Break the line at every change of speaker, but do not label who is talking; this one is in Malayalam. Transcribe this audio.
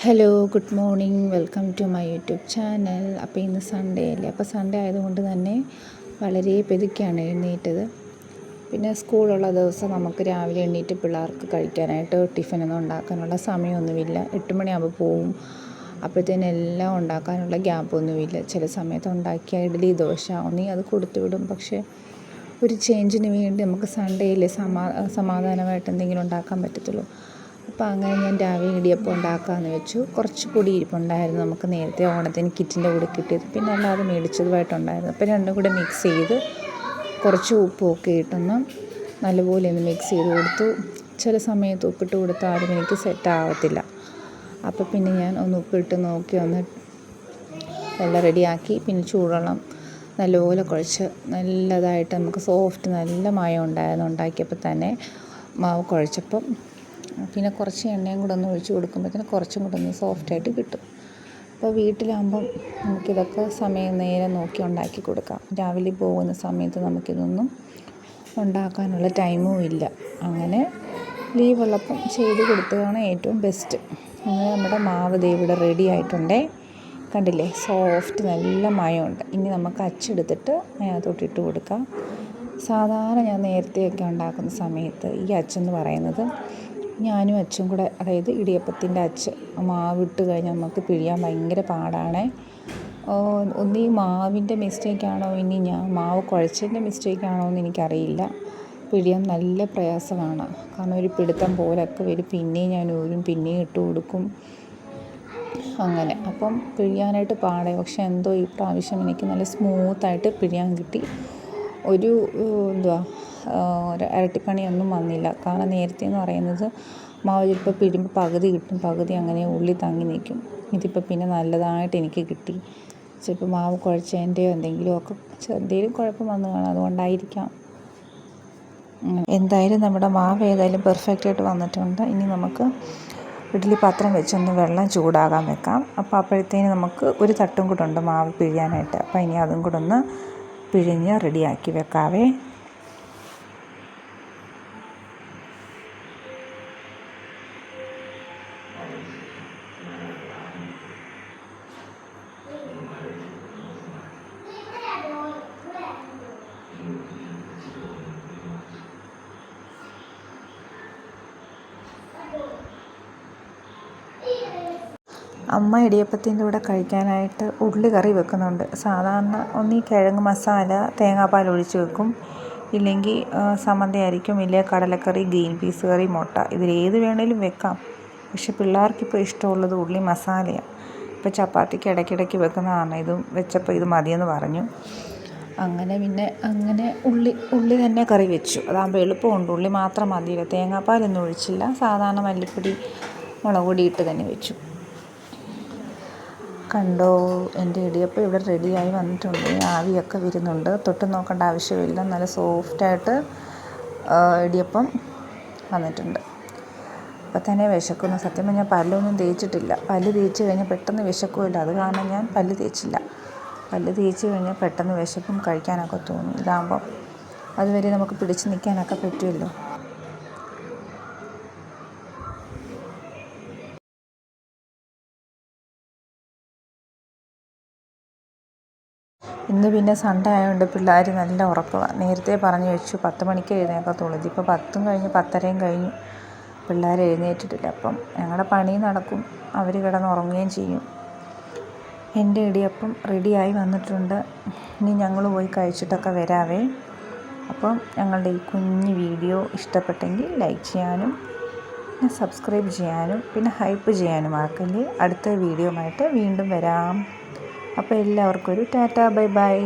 Hello good morning welcome to my YouTube channel അപ്പോൾ ഇന്ന് സൺഡേ അല്ലേ? അപ്പോൾ സൺഡേ ആയതുകൊണ്ട് തന്നെ വളരെ പെതുക്കിയാണ് എഴുന്നേറ്റത്. പിന്നെ സ്കൂളുള്ള ദിവസം നമുക്ക് രാവിലെ എണ്ണീറ്റ് പിള്ളേർക്ക് കഴിക്കാനായിട്ട് ടിഫിനൊന്നും ഉണ്ടാക്കാനുള്ള സമയമൊന്നുമില്ല. എട്ട് മണിയാകുമ്പോൾ പോവും. അപ്പോഴത്തേനും എല്ലാം ഉണ്ടാക്കാനുള്ള ഗ്യാപ്പൊന്നുമില്ല ചില സമയത്ത് ഉണ്ടാക്കിയ ഇഡ്ഡലി ദോശ ഒന്നീ അത് കൊടുത്തു വിടും. പക്ഷേ ഒരു ചേഞ്ചിന് വേണ്ടി നമുക്ക് സൺഡേയിൽ സമാ സമാധാനമായിട്ട് എന്തെങ്കിലും ഉണ്ടാക്കാൻ പറ്റത്തുള്ളൂ. അപ്പോൾ അങ്ങനെ ഞാൻ രാവിലെ ഇടിയപ്പം ഉണ്ടാക്കാമെന്ന് വെച്ചു. കുറച്ച് കൂടി ഇരിപ്പുണ്ടായിരുന്നു നമുക്ക് നേരത്തെ ഓണത്തിന് കിറ്റിന്റെ കൂടെ കിട്ടിയത്. പിന്നെ അല്ലാതെ മേടിച്ചതുമായിട്ടുണ്ടായിരുന്നു. അപ്പോൾ രണ്ടും കൂടെ മിക്സ് ചെയ്ത് കുറച്ച് ഉപ്പും ഒക്കെ ഇട്ടൊന്ന് നല്ലപോലെ ഒന്ന് മിക്സ് ചെയ്ത് കൊടുത്തു. ചില സമയത്ത് ഉപ്പിട്ട് കൊടുത്താലും എനിക്ക് സെറ്റ് ആവത്തില്ല. അപ്പോൾ പിന്നെ ഞാൻ ഒന്ന് ഉപ്പിട്ട് നോക്കി ഒന്ന് എല്ലാം റെഡിയാക്കി പിന്നെ ചൂടുവെള്ളം നല്ലപോലെ കുഴച്ച് നല്ലതായിട്ട് നമുക്ക് സോഫ്റ്റ് നല്ല മായം ഉണ്ടായിരുന്നു. ഉണ്ടാക്കിയപ്പോൾ തന്നെ മാവ് കുഴച്ചപ്പം പിന്നെ കുറച്ച് എണ്ണയും കൂടെ ഒന്ന് ഒഴിച്ച് കൊടുക്കുമ്പോഴത്തേന് കുറച്ചും കൂടെ ഒന്ന് സോഫ്റ്റായിട്ട് കിട്ടും. അപ്പോൾ വീട്ടിലാകുമ്പം നമുക്കിതൊക്കെ സമയം നേരെ നോക്കി ഉണ്ടാക്കി കൊടുക്കാം. രാവിലെ പോകുന്ന സമയത്ത് നമുക്കിതൊന്നും ഉണ്ടാക്കാനുള്ള ടൈമും ഇല്ല. അങ്ങനെ ലീവുള്ളപ്പം ചെയ്ത് കൊടുത്തതാണ് ഏറ്റവും ബെസ്റ്റ് അങ്ങനെ നമ്മുടെ മാവ് ഇവിടെ റെഡി ആയിട്ടുണ്ടേ. കണ്ടില്ലേ? സോഫ്റ്റ് നല്ല മയമുണ്ട്. ഇനി നമുക്ക് അച്ചെടുത്തിട്ട് അതിനകത്തോട്ട് ഇട്ട് കൊടുക്കാം. സാധാരണ ഞാൻ നേരത്തെയൊക്കെ ഉണ്ടാക്കുന്ന സമയത്ത് ഈ അച്ചെന്ന് പറയുന്നത് ഞാനും അച്ചും കൂടെ അതായത് ഇടിയപ്പത്തിന്റെ അച്ച് മാവിട്ട് കഴിഞ്ഞാൽ നമുക്ക് പിഴിയാൻ ഭയങ്കര പാടാണ്. ഒന്നീ മാവിന്റെ മിസ്റ്റേക്കാണോ ഇനി ഞാൻ മാവ് കുഴച്ചതിന്റെ മിസ്റ്റേക്കാണോ എന്ന് എനിക്കറിയില്ല. പിഴിയാൻ നല്ല പ്രയാസമാണ്. കാരണം ഒരു പിടുത്തം പോലൊക്കെ വരും. പിന്നെയും ഞാൻ ഊരും പിന്നെയും ഇട്ട് കൊടുക്കും. അങ്ങനെ. അപ്പം പിഴിയാനായിട്ട് പാടേ. പക്ഷെ എന്തോ ഈ പ്രാവശ്യം എനിക്ക് നല്ല സ്മൂത്തായിട്ട് പിഴിയാൻ കിട്ടി. ഒരു എന്തുവാ ഒരു ഇരട്ടിപ്പണിയൊന്നും വന്നില്ല. കാരണം നേരത്തെ എന്ന് പറയുന്നത് മാവ് ചിലപ്പോൾ പിഴിയുമ്പോൾ പകുതി കിട്ടും പകുതി അങ്ങനെ ഉള്ളി തങ്ങി നിൽക്കും. ഇതിപ്പോൾ പിന്നെ നല്ലതായിട്ട് എനിക്ക് കിട്ടി. ചിലപ്പോൾ മാവ് കുഴച്ചതിന്റെയോ എന്തെങ്കിലുമൊക്കെ എന്തെങ്കിലും കുഴപ്പം വന്നു കാണാം. അതുകൊണ്ടായിരിക്കാം. എന്തായാലും നമ്മുടെ മാവ് ഏതായാലും പെർഫെക്റ്റ് ആയിട്ട് വന്നിട്ടുണ്ട്. ഇനി നമുക്ക് ഇഡ്ഡലി പാത്രം വെച്ചൊന്ന് വെള്ളം ചൂടാകാൻ വെക്കാം. അപ്പോൾ അപ്പോഴത്തേന് നമുക്ക് ഒരു തട്ടും കൂടെ ഉണ്ട് മാവ് പിഴിയാനായിട്ട്. അപ്പോൾ ഇനി അതും കൂടെ ഒന്ന് പിഴിഞ്ഞ് റെഡിയാക്കി വെക്കാവേ. അമ്മ ഇടിയപ്പത്തിന്റെ കൂടെ കഴിക്കാനായിട്ട് ഉള്ളി കറി വെക്കുന്നുണ്ട്. സാധാരണ ഒന്നീ കിഴങ്ങ് മസാല തേങ്ങാപ്പാൽ ഒഴിച്ച് വെക്കും. ഇല്ലെങ്കിൽ സമന്തയായിരിക്കും. ആയിരിക്കും ഇല്ലേ കടലക്കറി ഗ്രീൻ പീസ് കറി മുട്ട. ഇതിലേത് വേണേലും വെക്കാം. പക്ഷെ പിള്ളേർക്കിപ്പോൾ ഇഷ്ടമുള്ളത് ഉള്ളി മസാലയാണ് ഇപ്പോൾ ചപ്പാത്തിക്ക് ഇടയ്ക്കിടയ്ക്ക് വെക്കുന്നതാണ് ഇതും വെച്ചപ്പോൾ ഇത് മതിയെന്ന് പറഞ്ഞു. അങ്ങനെ പിന്നെ അങ്ങനെ ഉള്ളി ഉള്ളി തന്നെ കറി വെച്ചു. അതാകുമ്പോൾ എളുപ്പമുണ്ട്. ഉള്ളി മാത്രം മതിയില്ല. തേങ്ങാപ്പാലൊന്നും ഒഴിച്ചില്ല. സാധാരണ മല്ലിപ്പൊടി മുളക് പൊടി ഇട്ട് തന്നെ വെച്ചു. കണ്ടോ? എന്റെ ഇടിയപ്പം ഇവിടെ റെഡിയായി വന്നിട്ടുണ്ട്. ആവിയൊക്കെ വരുന്നുണ്ട്. തൊട്ട് നോക്കേണ്ട ആവശ്യമില്ല. നല്ല സോഫ്റ്റായിട്ട് ഇടിയപ്പം വന്നിട്ടുണ്ട്. അപ്പം തന്നെ വിശക്കുന്നു. സത്യം പറഞ്ഞാൽ പല്ലൊന്നും തേച്ചിട്ടില്ല. പല്ല് തേച്ച് കഴിഞ്ഞാൽ പെട്ടെന്ന് വിശക്കുമല്ലോ അത് കാരണം ഞാൻ പല്ല് തേച്ചില്ല. പല്ല് തേച്ച് കഴിഞ്ഞാൽ പെട്ടെന്ന് വിശപ്പും കഴിക്കാനൊക്കെ തോന്നും. ഇതാകുമ്പം അതുവരെ നമുക്ക് പിടിച്ച് നിൽക്കാനൊക്കെ പറ്റുമല്ലോ. ഇന്ന് പിന്നെ സൺഡേ ആയതുകൊണ്ട് പിള്ളേർ നല്ല ഉറക്കമാണ് നേരത്തെ പറഞ്ഞു വെച്ചു പത്ത് മണിക്ക് എഴുന്നേൽക്കത്തുള്ളൂ ഇതിപ്പോൾ പത്തും കഴിഞ്ഞ് പത്തരയും കഴിഞ്ഞു. പിള്ളേർ എഴുന്നേറ്റിട്ടില്ല. അപ്പം ഞങ്ങളുടെ പണി നടക്കും. അവർ കിടന്ന് ഉറങ്ങുകയും ചെയ്യും. എന്റെ ഇടിയപ്പം റെഡിയായി വന്നിട്ടുണ്ട്. ഇനി ഞങ്ങൾ പോയി കഴിച്ചിട്ടൊക്കെ വരാവേ. അപ്പം ഞങ്ങളുടെ ഈ കുഞ്ഞ് വീഡിയോ ഇഷ്ടപ്പെട്ടെങ്കിൽ ലൈക്ക് ചെയ്യാനും പിന്നെ സബ്സ്ക്രൈബ് ചെയ്യാനും പിന്നെ ഹൈപ്പ് ചെയ്യാനും മറക്കല്ലേ. അടുത്ത വീഡിയോ ആയിട്ട് വീണ്ടും വരാം. അപ്പോൾ എല്ലാവർക്കും ഒരു ടാറ്റ ബൈ ബൈ.